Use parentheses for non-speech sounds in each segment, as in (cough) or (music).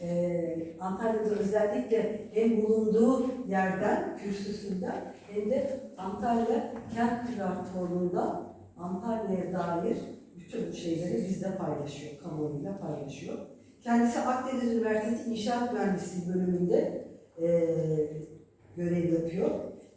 e, Antalya'da özellikle hem bulunduğu yerden, kürsüsünden hem de Antalya Kent Platformu'nda Antalya'ya dair bütün şeyleri bizle paylaşıyor, kamuoyuyla paylaşıyor. Kendisi Akdeniz Üniversitesi İnşaat Mühendisliği bölümünde e, görev yapıyor.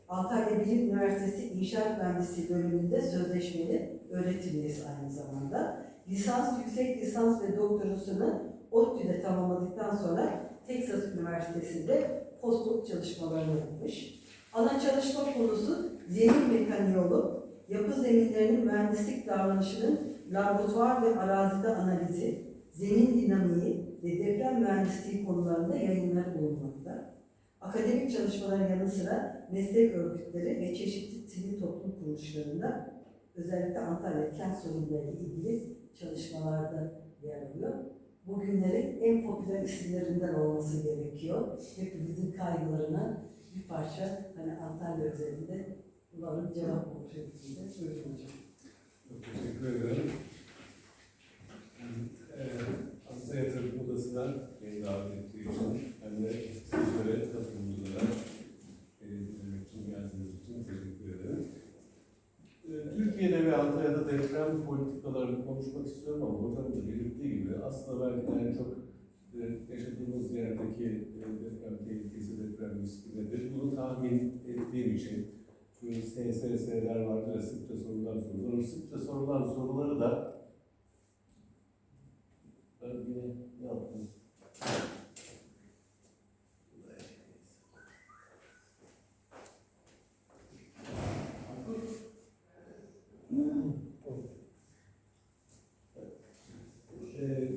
Antalya Bilim Üniversitesi İnşaat Mühendisliği bölümünde sözleşmeli öğretim üyesi aynı zamanda. Lisans, yüksek lisans ve doktorasını ODTÜ'de tamamladıktan sonra Texas Üniversitesi'nde postdoc çalışmalarını yapmış. Ana çalışma konusu zemin mekaniği olup yapı zeminlerinin mühendislik davranışının laboratuvar ve arazide analizi, zemin dinamiği ve deprem mühendisliği konularında yayınları bulunmakta. Akademik çalışmaların yanı sıra meslek örgütleri ve çeşitli sivil toplum kuruluşlarında özellikle Antalya kent sorunlarıyla ilgili çalışmalarda yer alıyor. Bugünlerin en popüler isimlerinden olması gerekiyor. Hepimizin kaygılarına bir parça hani Antalya üzerinde umarım cevap olur şeklinde. Buyurun teşekkür ederim. Ee, Hasta Yatırım Odası'na beni davet ettiği için hem de sizlere katılımcılara e, dinlemek için geldiğiniz için teşekkür ederim. Ee, Türkiye'de ve Antalya'da deprem politikalarını konuşmak istiyorum ama hocam da belirttiği gibi aslında belki de en çok e, yaşadığımız yerdeki e, deprem tehlikesi, deprem riski nedir? Bunu tahmin ettiğim için bu SSS'ler vardır ya sorular. O sıkça sorulan soruları da ben yine ne yaptım? Ee,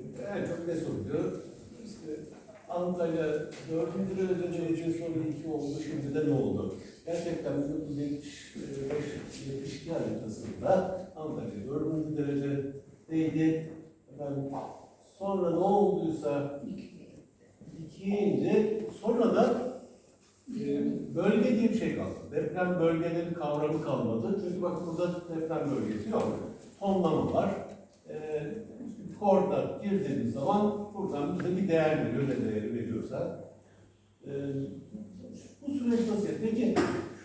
Antalya 4. derece derece sonra 2 oldu, şimdi de ne oldu? Gerçekten 1975-72 haritasında Antalya 4. derecedeydi. Efendim, sonra ne olduysa ikiye indi. Sonra da e, bölge diye bir şey kaldı. Deprem bölgeleri kavramı kalmadı. Çünkü bak burada deprem bölgesi yok. Tonlama var. E, koordinat girdiğimiz zaman buradan bize bir değer veriyor. Ne değeri veriyorsa. E, bu süreç nasıl? Peki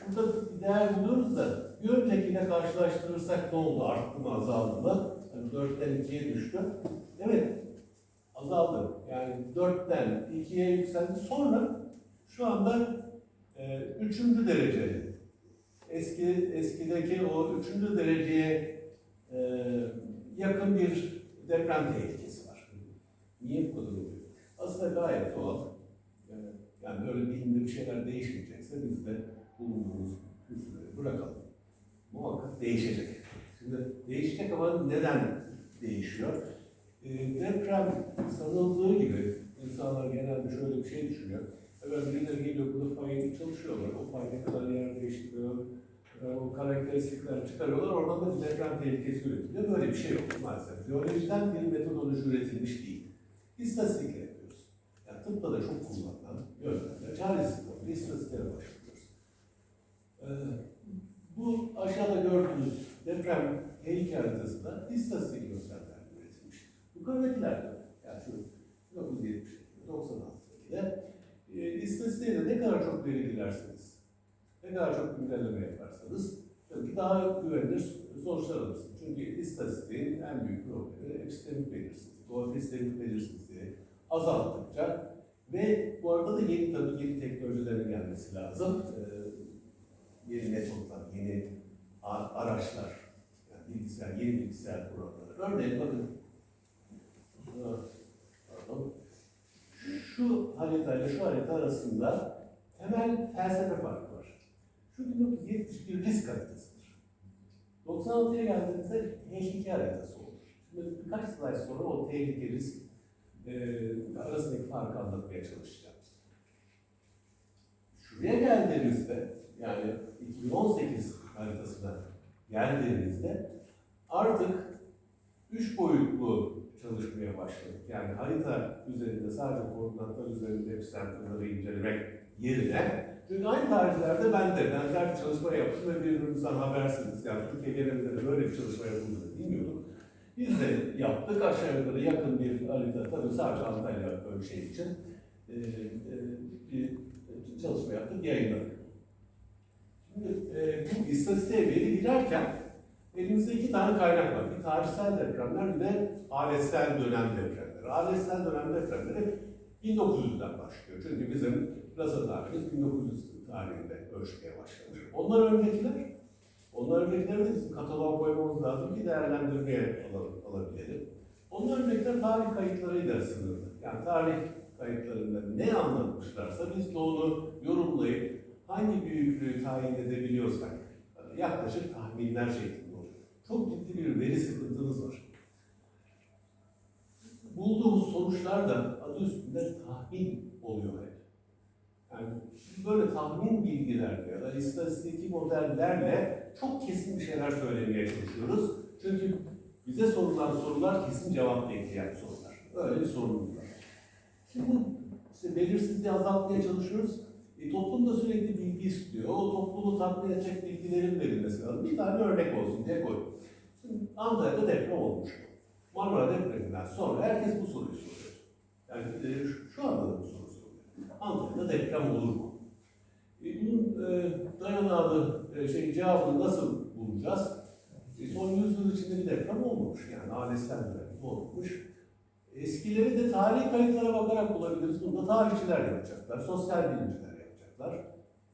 şurada bir değer buluyoruz da bir öncekiyle karşılaştırırsak ne oldu? Arttı mı azaldı mı? Yani 4'ten 2'ye düştü. Evet azaldı. Yani 4'ten 2'ye yükseldi. Sonra şu anda e, 3. derece eski eskideki o 3. dereceye e, yakın bir deprem tehlikesi var. Niye bu kadar oluyor? Aslında gayet doğal. E, yani böyle bir şeyler değişmeyecekse biz de bulunduğumuz kültürleri bırakalım. Muhakkak değişecek. Şimdi değişecek ama neden değişiyor? E, deprem sanıldığı gibi insanlar genelde şöyle bir şey düşünüyor. Evet birileri geliyor burada fayını çalışıyorlar. O fay ne kadar yer değiştiriyor, e, o karakteristikler çıkarıyorlar. Oradan da bir deprem tehlikesi üretiliyor. Böyle bir şey yok maalesef. Biyolojiden bir metodoloji üretilmiş değil. İstatistikle yapıyoruz. Yani tıpta da çok kullanılan yöntemler. Çaresiz olan istatistiklere başlıyoruz. Ee, bu aşağıda gördüğünüz deprem tehlike haritasında istatistik yöntemler üretilmiş. Yukarıdakiler de yani şu 1972, 96'dakiler e, de ne kadar çok veri girerseniz, ne kadar çok güncelleme yaparsanız tabii ki daha güvenilir sonuçlar alırsınız. Çünkü istatistiğin en büyük problemi epistemik belirsizlik. O epistemik belirsizliği azalttıkça ve bu arada da yeni tabii yeni teknolojilerin gelmesi lazım. Ee, yeni metotlar, yeni araçlar, yani bilgisayar, yeni bilgisayar programları. Örneğin bakın, Aa, pardon, şu haritayla şu harita arasında temel felsefe farkı var. Şu 1971 risk haritasıdır. 96'ya geldiğimizde tehlike haritası olur. Şimdi birkaç slide sonra o tehlike risk e, arasındaki farkı anlatmaya çalışacağım. Şuraya geldiğimizde yani 2018 haritasına geldiğimizde artık üç boyutlu çalışmaya başladık. Yani harita üzerinde sadece koordinatlar üzerinde epicentre'ları incelemek yerine çünkü aynı tarihlerde ben de benzer bir çalışma yaptım ve birbirimizden habersiniz. Yani Türkiye genelinde de böyle bir çalışma yapıldığını bilmiyordum. Biz de yaptık aşağı yukarı yakın bir harita tabii sadece Antalya ölçeği için e, e, bir çalışma yaptık, yayınladık. Şimdi e, bu istatistiğe veri girerken elimizde iki tane kaynak var. Bir tarihsel depremler bir de aletsel dönem depremleri. Aletsel dönem depremleri 1900'den başlıyor. Çünkü bizim rasa tarihimiz 1900 tarihinde ölçmeye başlamış. Ondan öncekiler, ondan öncekileri de bizim kataloğa koymamız lazım ki değerlendirmeye al- alabilelim. Ondan öncekiler tarih kayıtlarıyla sınırlı. Yani tarih kayıtlarında ne anlatmışlarsa biz de onu yorumlayıp hangi büyüklüğü tayin edebiliyorsak yaklaşık tahminler şeklinde oluyor. Çok ciddi bir veri sıkıntımız var. Bulduğumuz sonuçlar da adı üstünde tahmin oluyor hep. Yani böyle tahmin bilgilerle ya da istatistiki modellerle çok kesin bir şeyler söylemeye çalışıyoruz. Çünkü bize sorulan sorular kesin cevap bekleyen sorular. Öyle bir sorunumuz. Şimdi bu işte belirsizliği azaltmaya çalışıyoruz. E, toplum da sürekli bilgi istiyor. O toplumu tatmin edecek bilgilerin verilmesi lazım. Bir tane örnek olsun diye koydum. Şimdi Antalya'da deprem olmuş. Marmara depreminden sonra herkes bu soruyu soruyor. Yani e, şu- anda da bu soru soruluyor. Antalya'da deprem olur mu? E, bunun e, dayanağını, e, şey, cevabını nasıl bulacağız? E, son 100 yıl içinde bir deprem olmamış yani ailesinden dönemi olmuş. Eskileri de tarihi kayıtlara bakarak bulabiliriz. Bunu da tarihçiler yapacaklar, sosyal bilimciler yapacaklar.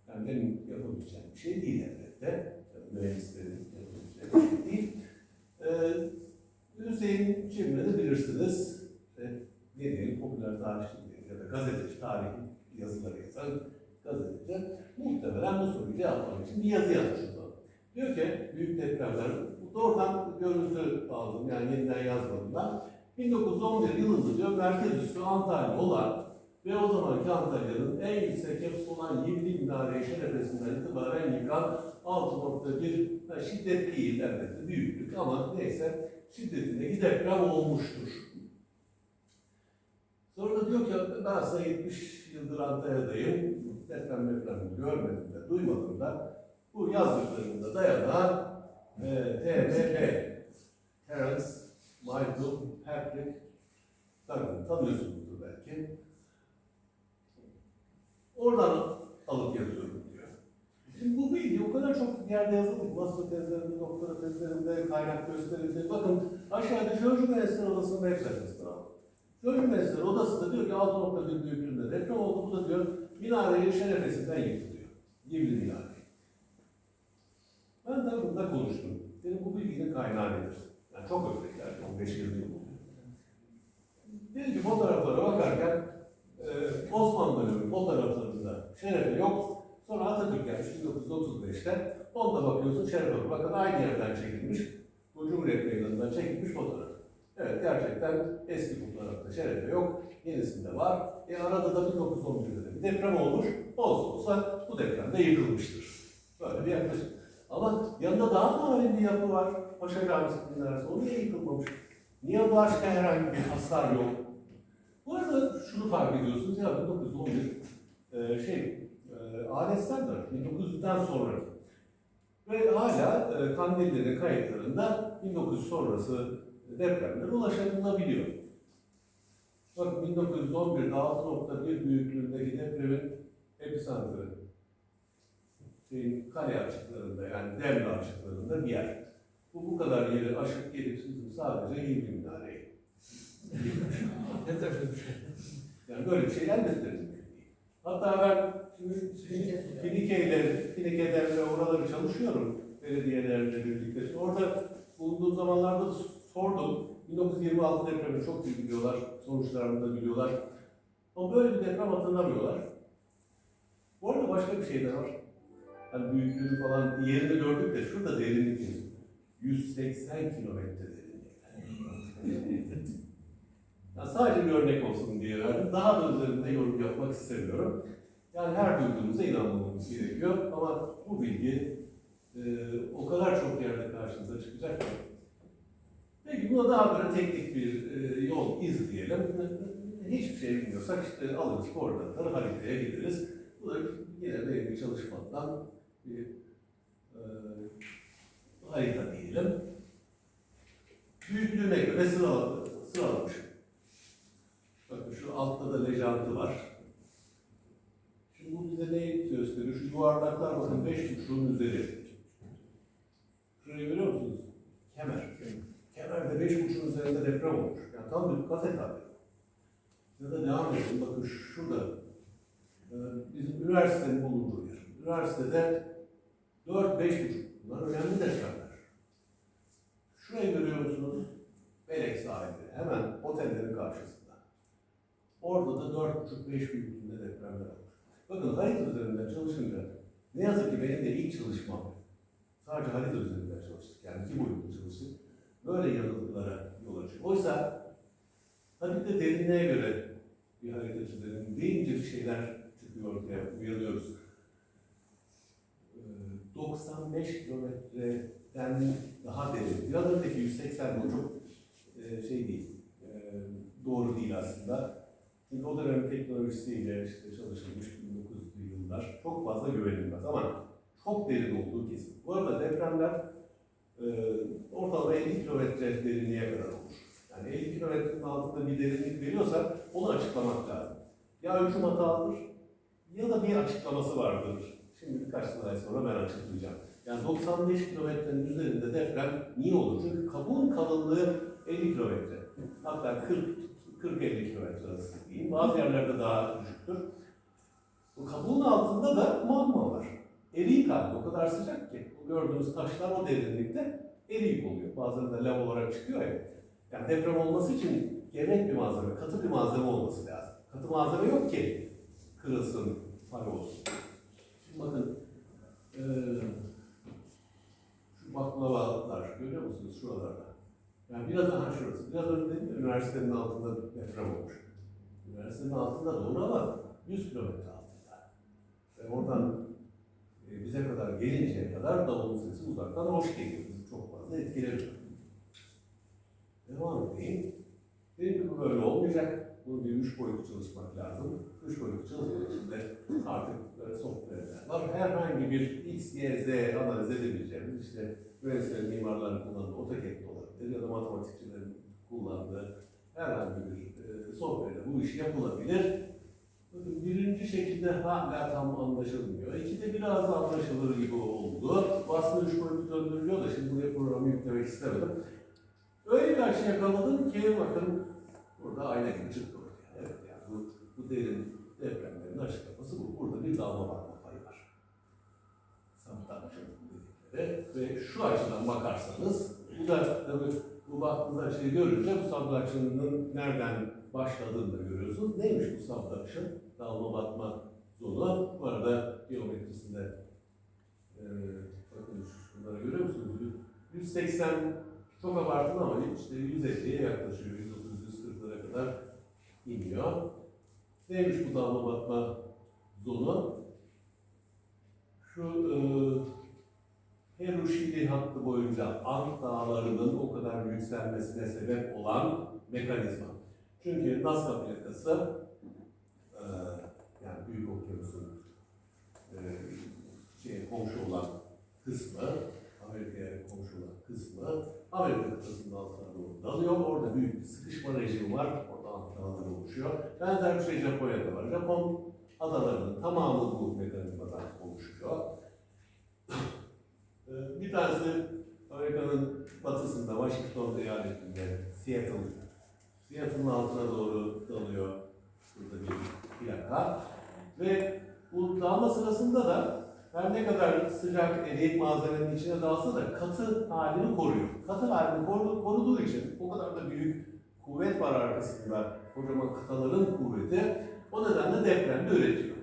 Yani benim yapabileceğim bir şey değil elbette. Mühendislerin yapabileceği bir şey değil. Ee, Hüseyin Cimri'ni de bilirsiniz. İşte ne diyelim, popüler tarihçi ya da gazeteci, tarih yazıları yazan gazeteci. Muhtemelen bu soruyu cevaplamak için bir yazı yazmış o zaman. Diyor ki, büyük depremler, doğrudan görüntü aldım, yani yeniden yazmadım ben. 1911 yılında diyor merkez üssü Antalya olan ve o zamanki Antalya'nın en yüksek yapısı olan Yivli Minare şerefesinden itibaren yıkan 6.1 ha, şiddet değil elbette büyüklük ama neyse şiddetindeki deprem olmuştur. Sonra diyor ki ben aslında 70 yıldır Antalya'dayım. Deprem deprem görmedim de duymadım da bu yazdıklarımda dayanan e, TMP Terence Michael Patrick Duggan tanıyorsunuzdur belki. Oradan alıp yazıyorum diyor. Şimdi bu bilgi o kadar çok yerde yazıldı. ki, Master tezlerimde, doktora tezlerimde, kaynak gösterildi. Bakın aşağıda George Mansell odasının web sayfasına aldım. George Mansell odası da diyor ki 6.1 büyüklüğünde deprem oldu. Bu da diyor minareyi şerefesinden yıktı diyor. Yivli minareyi. Ben de bunda konuştum. Dedim bu bilginin kaynağı nedir? Çok önceki yani 15 yıl. Dedi ki fotoğraflara bakarken e, dönemi fotoğraflarında şerefe yok. Sonra Atatürk gelmiş 1935'te. Onda bakıyorsun şerefe yok. Bakın aynı yerden çekilmiş. Bu Cumhuriyet Meydanı'ndan çekilmiş fotoğraf. Evet gerçekten eski fotoğrafta şerefe yok. Yenisinde var. E arada da 1911'de de bir deprem olmuş. Olsa olsa bu depremde yıkılmıştır. Böyle bir yaklaşım. Ama yanında daha tarihi bir yapı var. Paşa Camisi'nin arası. O niye yıkılmamış? Niye başka herhangi bir hasar yok? Bu arada şunu fark ediyorsunuz ya 1911 e, şey e, aletler de 1900'den sonra ve hala e, Kandilli'nin kayıtlarında 1900 sonrası depremlere ulaşılabiliyor. Bakın 1911'de 6.1 büyüklüğündeki depremin episantrı şeyin kale açıklarında yani Demre açıklarında bir yer. Bu bu kadar yeri aşıp gelip sizin sadece 20 minareyi. Ne taşımış? Yani böyle bir şey elbette mümkün değil. Hatta ben şimdi Finike ile Finike'den ve oraları çalışıyorum belediyelerle birlikte. Orada bulunduğum zamanlarda sordum. 1926 depremi çok iyi biliyorlar, sonuçlarını da biliyorlar. Ama böyle bir deprem hatırlamıyorlar. Bu arada başka bir şey de var. Hani büyüklüğünü falan yerini gördük de şurada derinlik. 180 kilometre derinlik. (laughs) Yani sadece bir örnek olsun diye verdim. Daha da üzerinde yorum yapmak istemiyorum. Yani her duyduğumuza inanmamız gerekiyor ama bu bilgi e, o kadar çok yerde karşınıza çıkacak ki. Peki buna daha böyle teknik bir e, yol izleyelim. Hiçbir şey bilmiyorsak işte alırız koordinatları haritaya gideriz. Bu da yine benim bir çalışmamdan bir e, harita diyelim. büyüklüğüne göre sırala, sıralamış. Bakın şu altta da lejantı var. Şimdi bu bize neyi gösteriyor? Şu yuvarlaklar bakın beş buçuğun üzeri. Şurayı görüyor musunuz? Kemer. Kemerde beş buçuğun üzerinde deprem olmuş. Yani tam bir gazete haberi. Ya da devam edelim. Bakın şurada e, bizim üniversitenin bulunduğu yer. Üniversitede dört, beş buçuk. Bunlar önemli depremler. Şurayı görüyor musunuz? Belek sahilleri. Hemen otellerin karşısında. Orada da 4,5-5 büyüklüğünde depremler olmuş. Bakın harita üzerinden çalışınca ne yazık ki benim de ilk çalışmam sadece harita üzerinden çalıştık. Yani iki boyutlu çalıştık. Böyle yanılıklara yol açıyor. Oysa tabii de derinliğe göre bir harita çizelim deyince bir şeyler çıkıyor ortaya, uyanıyoruz. 95 ee, kilometre 80'den daha derin. Biraz öteki 180 de çok e, şey değil, e, doğru değil aslında. Çünkü o dönem teknolojisiyle işte çalışılmış 1900'lü yıllar çok fazla güvenilmez ama çok derin olduğu kesin. Bu arada depremler e, ortalama 50 kilometre derinliğe kadar olur. Yani 50 kilometrenin altında bir derinlik veriyorsa onu açıklamak lazım. Ya ölçüm hatalıdır ya da bir açıklaması vardır. Şimdi birkaç slide sonra ben açıklayacağım. Yani 95 kilometrenin üzerinde deprem niye olur? Çünkü kabuğun kalınlığı 50 kilometre. Hatta 40-50 kilometre arası diyeyim. Bazı yerlerde daha düşüktür. Bu kabuğun altında da magma var. Eriyik halde o kadar sıcak ki. Bu gördüğünüz taşlar o derinlikte eriyik oluyor. Bazen de lav olarak çıkıyor ya. Yani deprem olması için gevrek bir malzeme, katı bir malzeme olması lazım. Katı malzeme yok ki kırılsın, fay olsun. Şimdi bakın, şu baklavalar görüyor musunuz şuralarda? Yani biraz daha şurası. Biraz önce dedim üniversitenin altında deprem olmuş. Üniversitenin altında doğru ama 100 kilometre altında. Ve oradan e, bize kadar gelinceye kadar davulun sesi uzaktan hoş geliyor. Bizi çok fazla etkilemiyor. Devam edeyim. Dedim ki bu böyle olmayacak. Bunu bir üç boyutlu çalışmak lazım. Üç boyutlu çalışmak artık software'ler var. Herhangi bir X, Y, Z analiz edebileceğimiz işte mühendislerin, mimarların kullandığı AutoCAD olabilir ya da matematikçilerin kullandığı herhangi bir e, software'le bu iş yapılabilir. Birinci şekilde hala tam anlaşılmıyor. İkide biraz anlaşılır gibi oldu. Aslında üç boyutlu döndürülüyor da şimdi buraya programı yüklemek istemedim. Öyle bir açı yakaladım ki bakın burada ayna gibi çıktı. Evet yani bu, bu derin depremlerin açıklaması bu. Burada bir dağılma bakma payı var. Samtancı dedikleri. Ve şu açıdan bakarsanız bu da tabii bu baktığınız açıyı görünce bu sabdaçının nereden başladığını da görüyorsunuz. Neymiş bu sabdaçın? Dağılma batma zonu. Bu arada geometrisinde e, bakın şunları görüyor musunuz? 180 çok abartılı ama işte 150'ye yaklaşıyor. 130-140'lara kadar iniyor. Neymiş bu dağılma batma zonu? Şu e, Peru-Şili hattı boyunca Ant dağlarının o kadar yükselmesine sebep olan mekanizma. Çünkü Nazca plakası e, yani Büyük Okyanus'un e, şey, komşu olan kısmı, Amerika'ya komşu olan kısmı Amerika kıtasının altına doğru dalıyor. Orada büyük bir sıkışma rejimi var. Orada Ant dağları oluşuyor. Benzer bir şey Japonya'da var. Japon adalarının tamamı bu mekanizmadan oluşuyor. Ee, Bir tanesi Amerika'nın batısında, Washington eyaletinde, Seattle. Seattle'ın altına doğru dalıyor burada bir plaka. Ve bu dalma sırasında da her ne kadar sıcak eriyik malzemenin içine dalsa da katı halini koruyor. Katı halini koru- koruduğu için o kadar da büyük kuvvet var arkasında, kocaman kıtaların kuvveti, o nedenle deprem de üretiyor.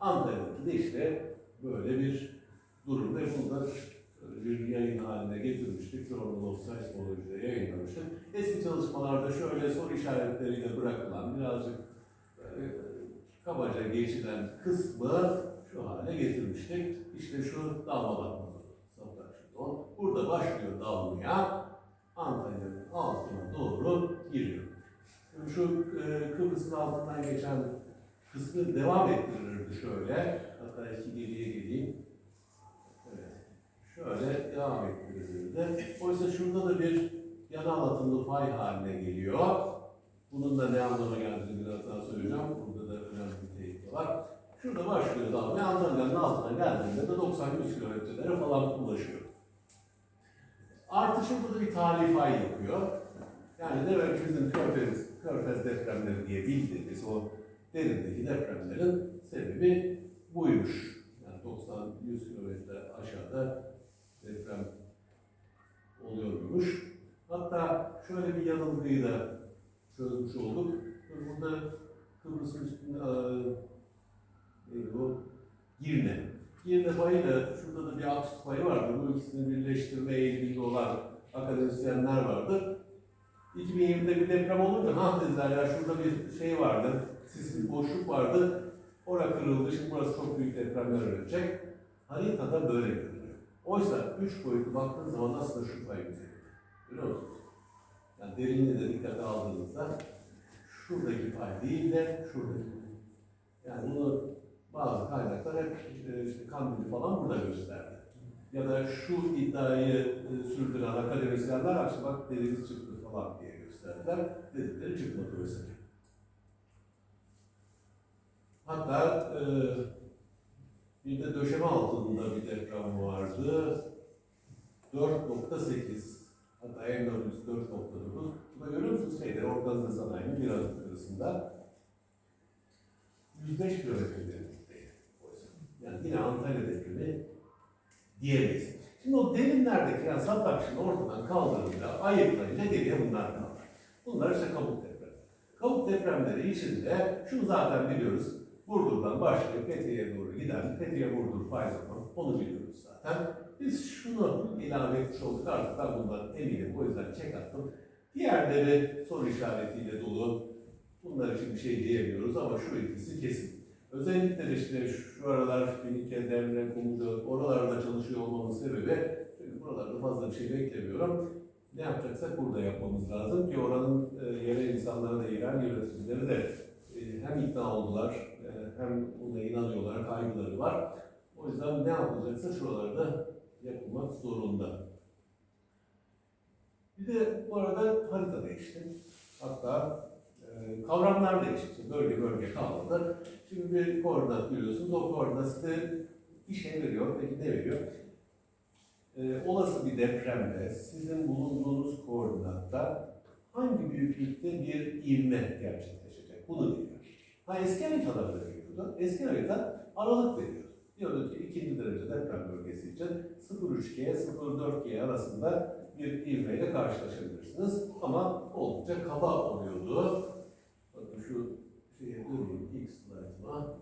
Antalya'daki de işte böyle bir durum ve bunu da bir yayın haline getirmiştik. Journal of Seismology'de yayınlamıştık. Eski çalışmalarda şöyle soru işaretleriyle bırakılan birazcık e, kabaca geçilen kısmı şu hale getirmiştik. İşte şu dalma zonu. Burada başlıyor dalmaya. Antalya'nın altına doğru giriyor. Şu e, Kıbrıs'ın altından geçen kısmı devam ettirilirdi şöyle. Hatta iki geriye geleyim. Evet. Şöyle devam ettirilirdi. Oysa şurada da bir yana anlatımlı fay haline geliyor. Bunun da ne anlama geldiğini biraz daha söyleyeceğim. Burada da önemli bir teyit var. Şurada başlıyor dalmaya, Antalya'nın altına geldiğinde de 90-100 kilometrelere falan ulaşıyor. Artışı burada bir tarihi fay yapıyor. Yani demek ki bizim körfez, körfez depremleri diye bildiğimiz o derindeki depremlerin sebebi buymuş. Yani 90-100 kilometre aşağıda deprem oluyormuş. Hatta şöyle bir yanılgıyı da çözmüş olduk. Burada Kıbrıs'ın üstünde o? Girne. Girne payı da şurada da bir aksit payı vardı. Bu ikisini birleştirme eğiliminde olan akademisyenler vardı. 2020'de bir deprem olunca ha dediler ya şurada bir şey vardı, sisli bir boşluk vardı. Ora kırıldı, şimdi burası çok büyük depremler üretecek. Haritada böyle görünüyor. Oysa üç boyutlu baktığın zaman aslında şu pay bize Görüyor musunuz? Yani derinliği de dikkate aldığınızda şuradaki pay değil de şuradaki pay. Yani bunu bazı kaynaklar hep e, işte Kandil'i falan burada gösterdi. Ya da şu iddiayı e, sürdüren akademisyenler akşam bak dediğiniz çıktı falan diye gösterdiler. Dedikleri çıkmadı ki. Hatta e, bir de döşeme altında bir deprem vardı. 4.8 hatta en önemlisi 4.9. Burada görüyor musunuz şeyleri organize sanayinin biraz yukarısında 105 kilometre. Yani yine Antalya depremi diyemeyiz. Şimdi o derinlerdeki yani subduction ortadan kaldırınca, ayıklayınca geriye bunlar kalır. Bunlar işte kabuk depremi. Kabuk depremleri içinde şunu zaten biliyoruz. Burdur'dan başlayıp Fethiye'ye doğru giden, Fethiye Burdur fay zaman onu biliyoruz zaten. Biz şunu ilave etmiş olduk artık ben bundan eminim o yüzden çek attım. Diğerleri soru işaretiyle dolu. Bunlar için bir şey diyemiyoruz ama şu ikisi kesin. Özellikle de işte şu aralar Finike, Demre, Kumcu, oralarda çalışıyor olmamın sebebi çünkü buralarda fazla bir şey beklemiyorum. Ne yapacaksak burada yapmamız lazım ki oranın e, yerel insanları da, yerel yöneticileri de e, hem ikna oldular e, hem buna inanıyorlar, kaygıları var. O yüzden ne yapılacaksa şuralarda yapılmak zorunda. Bir de bu arada harita değişti. Hatta e, kavramlar değişti. Bölge bölge kalmadı. Şimdi bir koordinat görüyorsunuz. O koordinat size bir şey veriyor. Peki ne veriyor? E, olası bir depremde sizin bulunduğunuz koordinatta hangi büyüklükte bir ivme gerçekleşecek? Bunu diyor. Ha eski haritalarda da veriyordu. Eski harita aralık veriyor. Diyordu ki ikinci derece deprem bölgesi için 0.3G, 0.4G arasında bir ivmeyle karşılaşabilirsiniz. Ama oldukça kaba oluyordu. Şu şeye döneyim ilk slaytıma.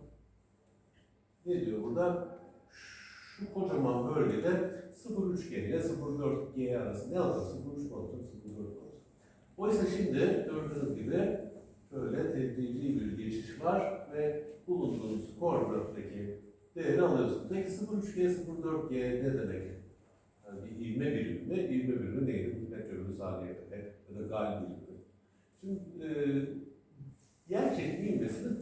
Ne diyor burada? Şu kocaman bölgede 0.3G ile 0.4G arası ne alacak? 0.3 mu alacak? 0.4 alacak. Oysa şimdi gördüğünüz gibi böyle tedrici bir geçiş var ve bulunduğunuz koordinattaki değeri alıyorsunuz. Peki 0.3G, 0.4G ne demek? Yani bir ivme birimi, ivme birimi neydi? Metre bölü saniye demek ya da gal birimi. Şimdi e, yer çekimi ivmesini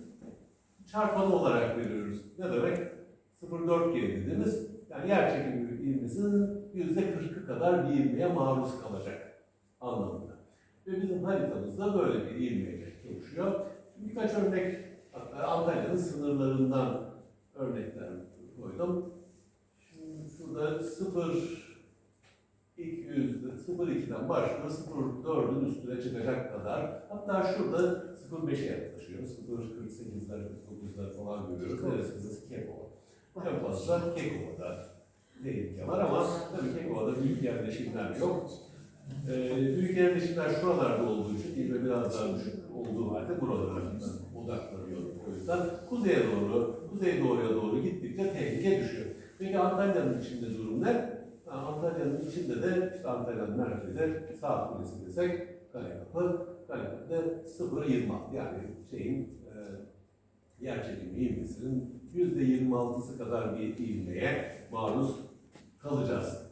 çarpanı olarak veriyoruz. Ne demek? 0.4G dediğimiz yani yer çekimi ivmesinin yüzde 40'ı kadar bir ivmeye maruz kalacak anlamında. Ve bizim haritamızda böyle bir ivmeyle oluşuyor. Birkaç örnek Antalya'nın sınırlarından örnekler koydum. Şimdi şurada 0 200, 0.2'den başlıyor, 0.4'ün üstüne çıkacak kadar. Hatta şurada 0.5'e yaklaşıyor. 0.48'ler, 0.9'lar falan görüyoruz. Neresi? Kekova. En fazla Kekova'da tehlike var ama tabii Kekova'da büyük yerleşimler yok. Ee, büyük yerleşimler şuralarda olduğu için, ivme biraz daha düşük olduğu halde buralara odaklanıyor. O yüzden kuzeye doğru, kuzey doğuya doğru gittikçe tehlike düşüyor. Peki Antalya'nın içinde durum ne? Antalya'nın içinde de işte Antalya'nın merkezi saat kulesi desek Karakapı, Karakapı'da 0.26 yani şeyin e, yer çekimi ivmesinin %26'sı kadar bir ivmeye maruz kalacağız.